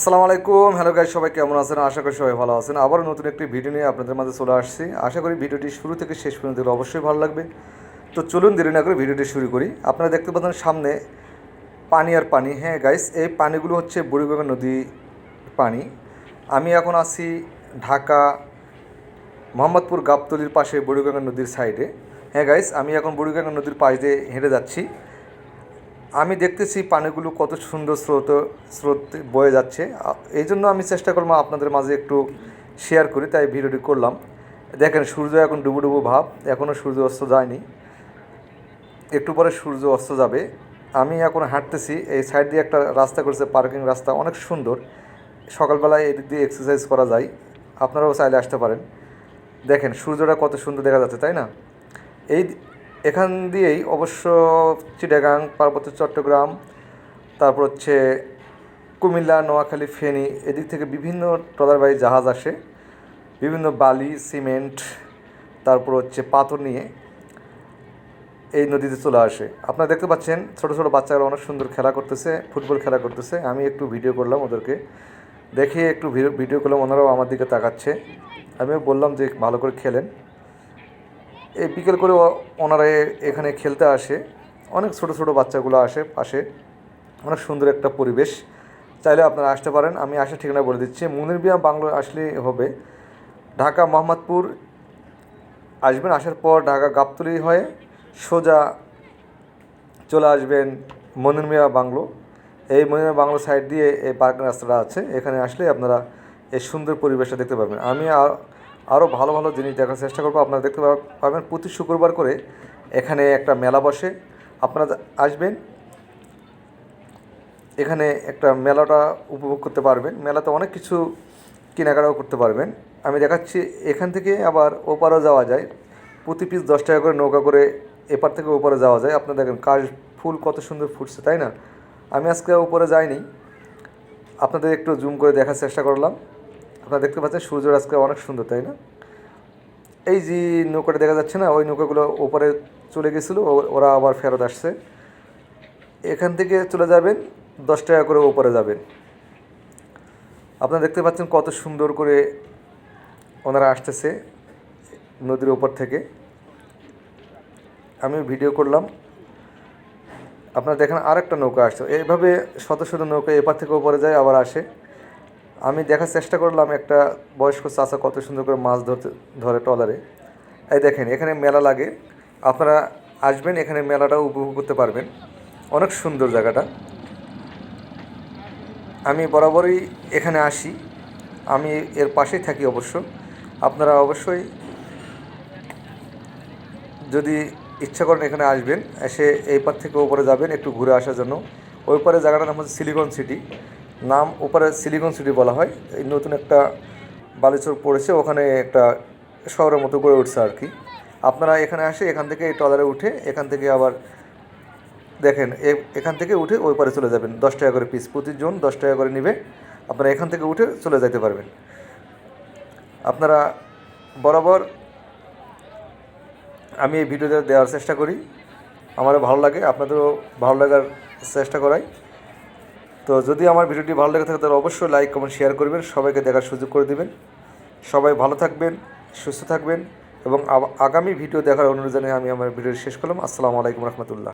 আসসালামু আলাইকুম। Hello guys সবাই কেমন আছেন? আশা করি সবাই ভালো আছেন। আবারও নতুন একটি ভিডিও নিয়ে আপনাদের মাঝে চলে আসছি। আশা করি ভিডিওটি শুরু থেকে শেষ পর্যন্ত অবশ্যই ভালো লাগবে। তো চলুন দেরি না করে ভিডিওটি শুরু করি। আপনারা দেখতে পাচ্ছেন সামনে পানি আর পানি। হ্যাঁ গাইস এই পানিগুলো হচ্ছে বুড়িগঙ্গা নদী পানি। আমি এখন আছি ঢাকা, মোহাম্মদপুর গাবতলির পাশে বুড়িগঙ্গা নদীর সাইডে হ্যাঁ গাইস আমি এখন বুড়িগঙ্গা নদীর পাশ দিয়ে হেঁটে যাচ্ছি। আমি দেখতেছি পানিগুলো কত সুন্দর স্রোত স্রোত বয়ে যাচ্ছে। এই জন্য আমি চেষ্টা করলাম আপনাদের মাঝে একটু শেয়ার করি, তাই ভিডিওটি করলাম। দেখেন, সূর্য এখন ডুবু ডুবু ভাব এখনও সূর্য অস্ত যায়নি। একটু পরে সূর্য অস্ত যাবে। আমি এখন হাঁটতেছি, এই সাইড দিয়ে একটা রাস্তা করেছে পার্কিং রাস্তা, অনেক সুন্দর। সকালবেলায় এদিক দিয়ে এক্সারসাইজ করা যায়, আপনারাও চাইলে আসতে পারেন। দেখেন, সূর্যটা কত সুন্দর দেখা যাচ্ছে, তাই না? এই এখান দিয়েই অবশ্য চিটাগাং, পার্বত্য চট্টগ্রাম, তারপর হচ্ছে কুমিল্লা, নোয়াখালী, ফেনী, এদিক থেকে বিভিন্ন ট্রলারবাহী জাহাজ আসে। বিভিন্ন বালি, সিমেন্ট, তারপর হচ্ছে পাথর নিয়ে এই নদীতে চলে আসে। আপনারা দেখতে পাচ্ছেন, ছোট ছোট বাচ্চারা অনেক সুন্দর খেলা করতেছে, ফুটবল খেলা করতেছে। আমি একটু ভিডিও করলাম ওদেরকে। দেখে একটু ভিডিও- করলাম, ওনারাও আমার দিকে তাকাচ্ছে। আমিও বললাম যে ভালো করে খেলেন। বিকেল করে ওনারা এখানে খেলতে আসে। অনেক ছোট ছোট বাচ্চাগুলো আসে পাশে। অনেক সুন্দর একটা পরিবেশ। চাইলে আপনারা আসতে পারেন। আমি আসার ঠিকানা বলে দিচ্ছি। মুনিরবিয়া বাংলো আসলে হবে। ঢাকা, মোহাম্মদপুর আসবেন। আসার পর ঢাকা গাবতলি হয়ে সোজা চলে আসবেন মনিরমিয়া বাংলো। এই মনিরমিয়া বাংলো সাইড দিয়ে এই পার্কিং রাস্তাটা আছে। এখানে আসলে আপনারা এই সুন্দর পরিবেশটা দেখতে পাবেন। আমি আরও ভালো ভালো জিনিস দেখার চেষ্টা করব। আপনারা দেখতে পাবেন, প্রতি শুক্রবার করে এখানে একটা মেলা বসে। আপনারা আসবেন, এখানে একটা মেলাটা উপভোগ করতে পারবেন। মেলাতে অনেক কিছু কেনাকাটাও করতে পারবেন। আমি দেখাচ্ছি, এখান থেকে আবার ওপারও যাওয়া যায়। প্রতি পিস দশ টাকা করে নৌকা করে এপার থেকে ওপারে যাওয়া যায়। আপনারা দেখেন, কাশ ফুল কত সুন্দর ফুটছে, তাই না? আমি আজকে উপরে যাইনি। আপনাদের একটু জুম করে দেখার চেষ্টা করলাম। আপনারা দেখতে পাচ্ছেন, সূর্যের আজকে অনেক সুন্দর, তাই না? এই যে নৌকাটা দেখা যাচ্ছে না, ওই নৌকাগুলো ওপারে চলে গেছিল ওরা আবার ফেরত আসছে। এখান থেকে চলে যাবেন, দশ টাকা করে ওপরে যাবেন। আপনারা দেখতে পাচ্ছেন কত সুন্দর করে ওনারা আসতেছে নদীর ওপর থেকে। আমি ভিডিও করলাম। আপনারা দেখেন আরেকটা নৌকা আসছে, এইভাবে শত শত নৌকা এপার থেকে ওপরে যায়, আবার আসে। আমি দেখার চেষ্টা করলাম একটা বয়স্ক চাচা কত সুন্দর করে মাছ ধরতে, ধরে ট্রলারে। এই দেখেন, এখানে মেলা লাগে। আপনারা আসবেন, এখানে মেলাটাও উপভোগ করতে পারবেন। অনেক সুন্দর জায়গাটা। আমি বরাবরই এখানে আসি। আমি এর পাশেই থাকি অবশ্য। আপনারা অবশ্যই যদি ইচ্ছা করেন এখানে আসবেন, এসে এই পার থেকে ওপরে যাবেন একটু ঘুরে আসার জন্য। ওই পারে জায়গাটার নাম হচ্ছে সিলিকন সিটি। নাম ওপারে সিলিকন সিটি বলা হয়। এই নতুন একটা বালিচর পড়েছে, ওখানে একটা শহরের মতো গড়ে উঠছে আর কি। আপনারা এখানে আসে, এখান থেকে ট্রলারে উঠে, এখান থেকে আবার দেখেন এখান থেকে উঠে ওই পারে চলে যাবেন, দশ টাকা করে পিস প্রতিজন দশ টাকা করে নেবে, আপনারা এখান থেকে উঠে চলে যেতে পারবেন। আপনারা বরাবর আমি এই ভিডিওটা দেওয়ার চেষ্টা করি। আমারও ভালো লাগে, আপনাদেরও ভালো লাগার চেষ্টা করাই। তো যদি আমার ভিডিওটি ভালো লেগে থাকে, তাহলে অবশ্যই লাইক কমেন্ট শেয়ার করবেন। সবাইকে দেখার সুযোগ করে দেবেন। সবাই ভালো থাকবেন, সুস্থ থাকবেন এবং আগামী ভিডিও দেখার অনুরোধ জানিয়ে আমি আমার ভিডিও শেষ করলাম। আসসালামু আলাইকুম রহমতুল্লাহ।